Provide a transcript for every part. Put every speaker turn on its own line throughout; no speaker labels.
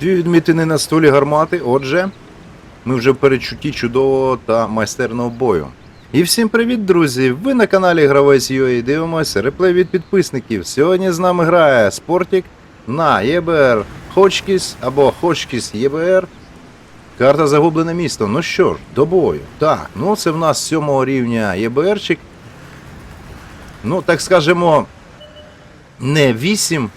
Дві відмітини на столі гармати. Отже, ми вже в передчутті чудового та майстерного бою. І всім привіт, друзі! Ви на каналі Гравець UA дивимося реплей від підписників. Сьогодні з нами грає Спортік на ЄБР Хочкіс або Хочкіс ЄБР. Карта Загублене місто. Ну що ж, до бою. Так, ну це в нас сьомого рівня ЄБРчик. Ну, так скажемо, не 8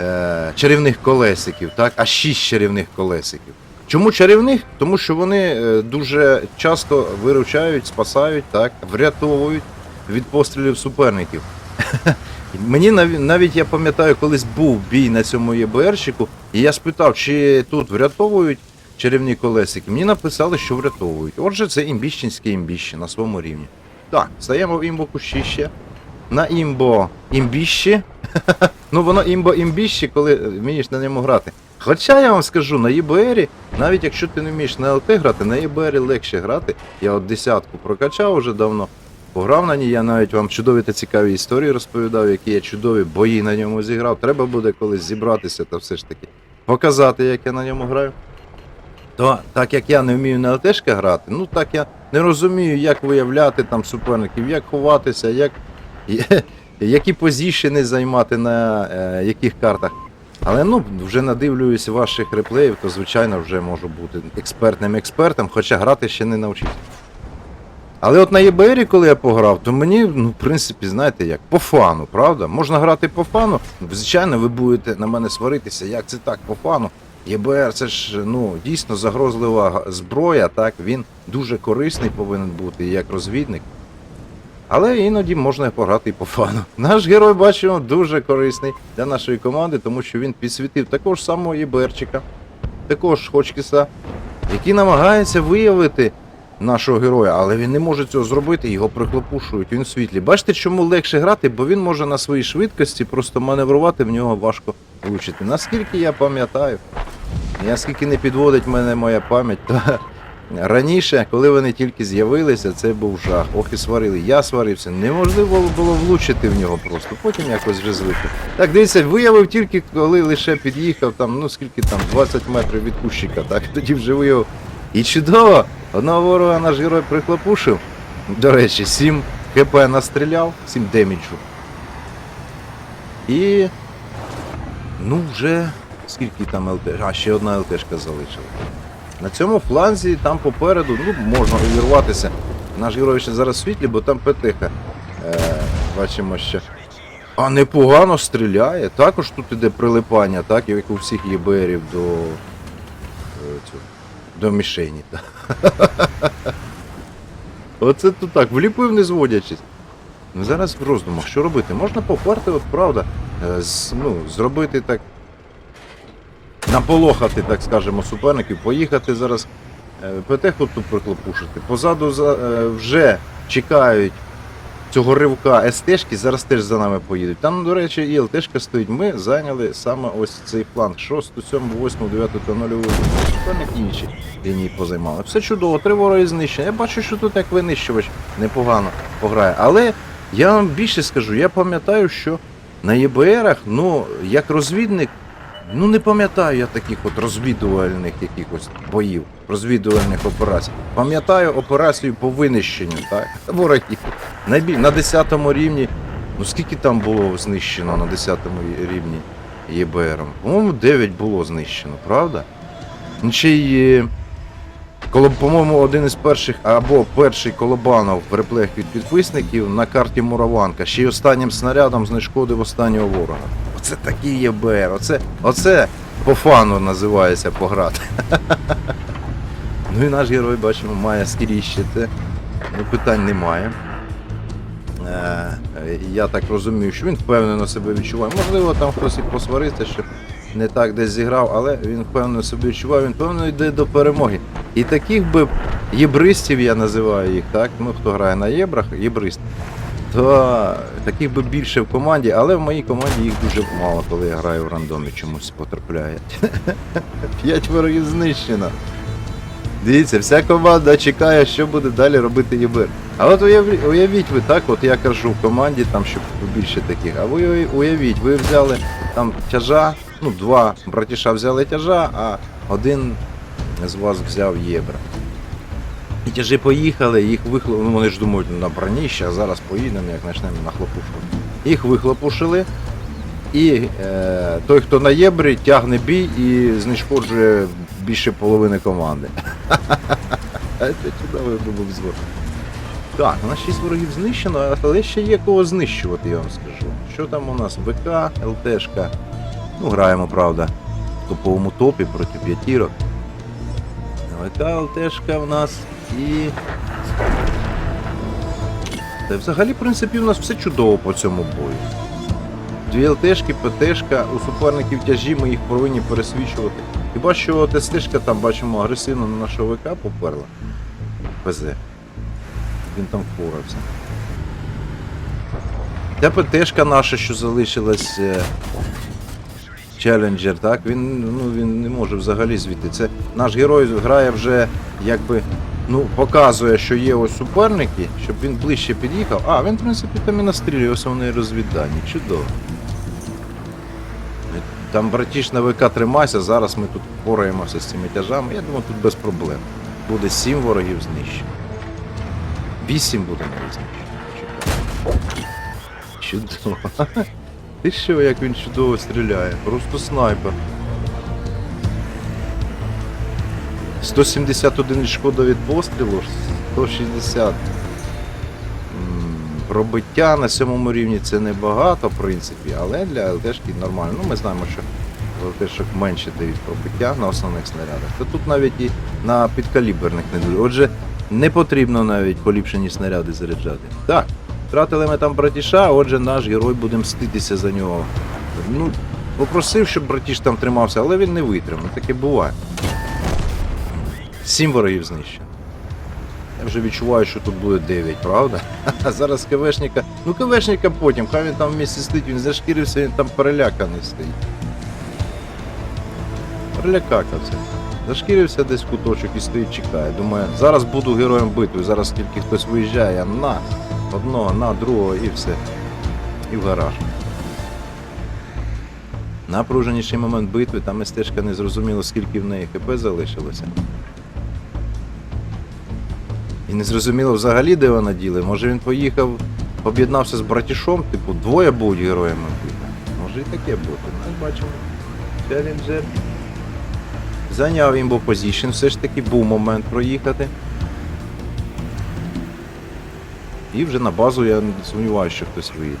е, чарівних колесиків, так, а 6 чарівних колесиків. Чому чарівних? Тому що вони е, дуже часто виручають, спасають, так, врятовують від пострілів суперників. Мені навіть, я пам'ятаю, колись був бій на цьому ЄБРчику, і я спитав, чи тут врятовують чарівні колесики. Мені написали, що врятовують. Отже, це імбіщенське імбіще на своєму рівні. Так, стаємо в імбо кущище. На імбо імбіще. ну воно імбо імбіще, коли вмієш на ньому грати. Хоча я вам скажу, на ЄБРі, навіть якщо ти не вмієш на ЛТ грати, на ЄБРі легше грати. Я от десятку прокачав уже давно. Пограв на ній, я навіть вам чудові та цікаві історії розповідав, які я чудові бої на ньому зіграв. Треба буде колись зібратися та все ж таки показати, як я на ньому граю. То так як я не вмію на ЛТшка грати, ну так я не розумію, як виявляти там суперників, як ховатися, як, які позішени займати на е, яких картах. Але ну, вже надивлююсь ваших реплеїв, то звичайно вже можу бути експертним експертом, хоча грати ще не навчився. Але от на ЄБРі, коли я пограв, то мені, ну, в принципі, знаєте як, по фану, правда? Можна грати по фану. Звичайно, ви будете на мене сваритися, як це так, по фану. ЄБР це ж ну, дійсно загрозлива зброя, так, він дуже корисний повинен бути як розвідник. Але іноді можна пограти і по фану. Наш герой, бачимо, дуже корисний для нашої команди, тому що він підсвітив також самого ЄБРчика, також Хочкіса, який намагається виявити нашого героя, але він не може цього зробити, його прихлопушують, він в світлі. Бачите, чому легше грати, бо він може на своїй швидкості просто маневрувати, в нього важко влучити. Наскільки я пам'ятаю, наскільки не підводить мене моя пам'ять, то раніше, коли вони тільки з'явилися, це був жах. Ох і сварили. Я сварився. Неможливо було влучити в нього просто. Потім якось вже звикли. Так, дивіться, виявив тільки, коли лише під'їхав, там, ну скільки там, 20 метрів від кущика, так, тоді вже виявив. І чудово! Одного ворога наш герой прихлопушив. До речі, 7 хп настріляв, 7 деміджу. І. Ну, вже. Скільки там ЛТ? А, ще одна ЛТшка залишила. На цьому фланзі, там попереду, ну, можна увірватися. Наш герой ще зараз світлі, бо там ПТХ. Е, бачимо, що. А непогано стріляє. Також тут іде прилипання, так, як у всіх ЄБРів до. е, до мішені. Оце тут так, вліпив не зводячись. Ну зараз в роздумах, що робити? Можна поперти, правда, е, з, ну, зробити так. Наполохати, так скажемо, суперників, поїхати зараз е, ПТХу тут приклопушити. Позаду е, вже чекають цього ривка СТшки, зараз теж за нами поїдуть. Там, до речі, і ЛТшка стоїть. Ми зайняли саме ось цей фланг 6, 7, 8, 9 та 0. Суперник інші лінії позаймали. Все чудово, три вороги знищені. Я бачу, що тут як винищувач непогано пограє. Але я вам більше скажу, я пам'ятаю, що на ЄБРах, ну, як розвідник, ну не пам'ятаю я таких от розвідувальних якихось боїв, розвідувальних операцій. Пам'ятаю операцію по винищенню, так, ворогів. Найбіль... На 10 рівні, ну скільки там було знищено на 10 рівні ЄБРом? По-моєму, 9 було знищено, правда? Ну, Ще й, е, коло, по-моєму, один із перших, або перший колобанов в реплеях від підписників на карті Мураванка. Ще й останнім снарядом знешкодив останнього ворога. Оце такий ЄБР, оце, оце по фану називається пограти. ну і наш герой, бачимо, має скріщити. Ну, питань немає. Е, е, я так розумію, що він впевнено себе відчуває. Можливо, там хтось і посварився, що не так десь зіграв, але він впевнено себе відчуває, він впевнено йде до перемоги. І таких би єбристів, я називаю їх, так? Ну хто грає на єбрах, єбрист. То таких би більше в команді, але в моїй команді їх дуже мало, коли я граю в рандомі, чомусь потрапляє. П'ять ворогів знищено. Дивіться, вся команда чекає, що буде далі робити ЄБР. А от уявіть ви так, от я кажу в команді, там щоб більше таких. А ви уявіть, ви взяли там тяжа, Ну, два братіша взяли тяжа, а один з вас взяв єбра. Тяжі поїхали, їх вихлопили, ну вони ж думають на броніще, а зараз поїдемо, як почнемо на хлопушку. Їх вихлопушили, і е, той, хто на єбрі, тягне бій і знешкоджує більше половини команди. Це чудовий був звук. Так, у нас 6 ворогів знищено, але ще є кого знищувати, я вам скажу. Що там у нас? ВК, ЛТшка. Ну, граємо, правда, в топовому топі проти п'ятірок. ВК, ЛТшка в нас і. Та взагалі, в принципі, у нас все чудово по цьому бою. Дві ЛТшки, ПТшка, у суперників тяжі, ми їх повинні пересвічувати. Хіба що ТСТшка там бачимо агресивно на нашого ВК поперла. ПЗ. Він там впорався. Та ПТшка наша, що залишилась. Челленджер, так? Він, ну, він не може взагалі звідти. Це наш герой грає вже якби. Ну, показує, що є ось суперники, щоб він ближче під'їхав. А, він, в принципі, там і настрілює основне розвіддані. Чудово. Там братіш на ВК тримайся, зараз ми тут впораємося з цими тяжами. Я думаю, тут без проблем. Буде 7 ворогів знищено. 8 буде знищено. Чудово. Ти що, як він чудово стріляє? Просто снайпер. 171 шкода від пострілу, 160. Пробиття на сьомому рівні це небагато, в принципі, але для ЛТшки нормально. Ну, ми знаємо, що ЛТшок менше дають пробиття на основних снарядах. Та тут навіть і на підкаліберних не дуже. Отже, не потрібно навіть поліпшені снаряди заряджати. Так, втратили ми там братіша, отже, наш герой буде мститися за нього. Ну, попросив, щоб братіш там тримався, але він не витримав. Таке буває. Сім ворогів знищено. Я вже відчуваю, що тут буде 9, правда? А зараз КВшника. Ну КВшника потім, хай він там в місці стоїть, він зашкірився, він там переляканий стоїть. Перелякався. Зашкірився десь в куточок і стоїть, чекає. Думає, зараз буду героєм битви, зараз тільки хтось виїжджає, на одного, на другого і все. І в гараж. Напруженіший момент битви, там стежка не зрозуміло, скільки в неї ХП залишилося. І не зрозуміло взагалі, де вона діли. Може він поїхав, об'єднався з братішом, типу, двоє будуть героями. Може і таке бути. Ми бачимо. Челленджер. Зайняв імбо позішн, все ж таки був момент проїхати. І вже на базу я сумніваюся, що хтось вийде.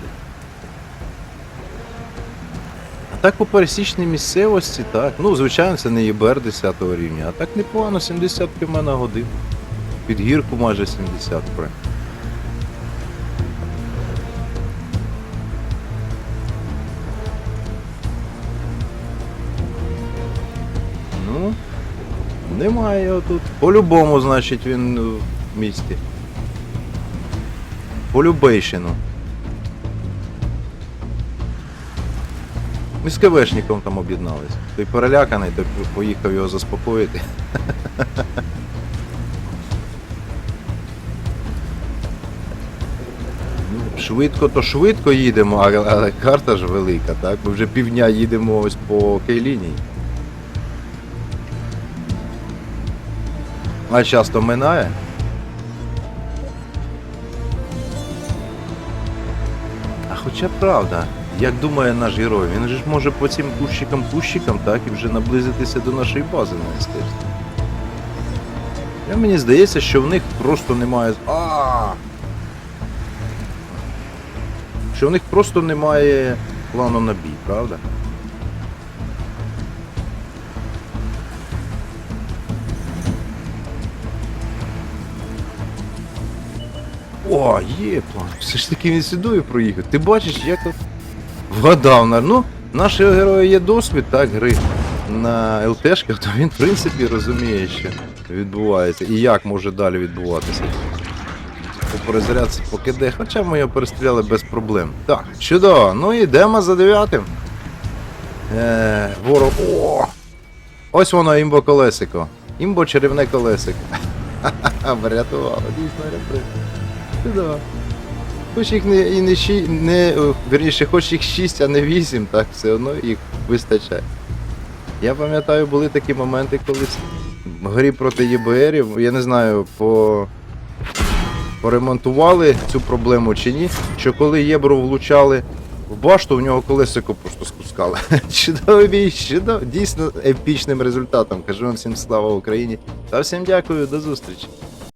А так по пересічній місцевості, так. Ну, звичайно, це не ЄБР 10 рівня, а так непогано, 70 км на годину. Під гірку майже 70 прям. Ну, немає його тут. По-любому, значить, він в місті. По Любейщину. Ми з КВшником там об'єднались. Той переляканий, той поїхав його заспокоїти. Швидко, то швидко їдемо, але, але карта ж велика, так? Ми вже півдня їдемо ось по кей-лінії. А часто минає. А хоча правда, як думає наш герой, він же ж може по цим кущикам кущикам так і вже наблизитися до нашої бази на. Я мені здається, що в них просто немає. А! Що в них просто немає плану на бій, правда? О, є план. Все ж таки він сюди проїхав. Ти бачиш, як от вгадав. Ну, нашого героя є досвід, так, гри на ЛТшках, то він, в принципі, розуміє, що відбувається і як може далі відбуватися. По перезарядці покиде, хоча ми його перестріляли без проблем. Так, чудово. Ну йдемо за дев'ятим. Е, ворог. О! Ось воно імбо колесико. Імбо чарівне колесико. Ха-ха, врятувало, дійсно рятує. Чудово. Хоч їх не, і не, ші, не, вірніше, хоч їх 6, а не 8, так все одно їх вистачає. Я пам'ятаю, були такі моменти, коли в грі проти ЄБРів, я не знаю, по... поремонтували цю проблему чи ні, що коли Єбру влучали в башту, в нього колесико просто спускали. Чудовий бій, чудов... дійсно епічним результатом. Кажу вам всім слава Україні. Та всім дякую, до зустрічі.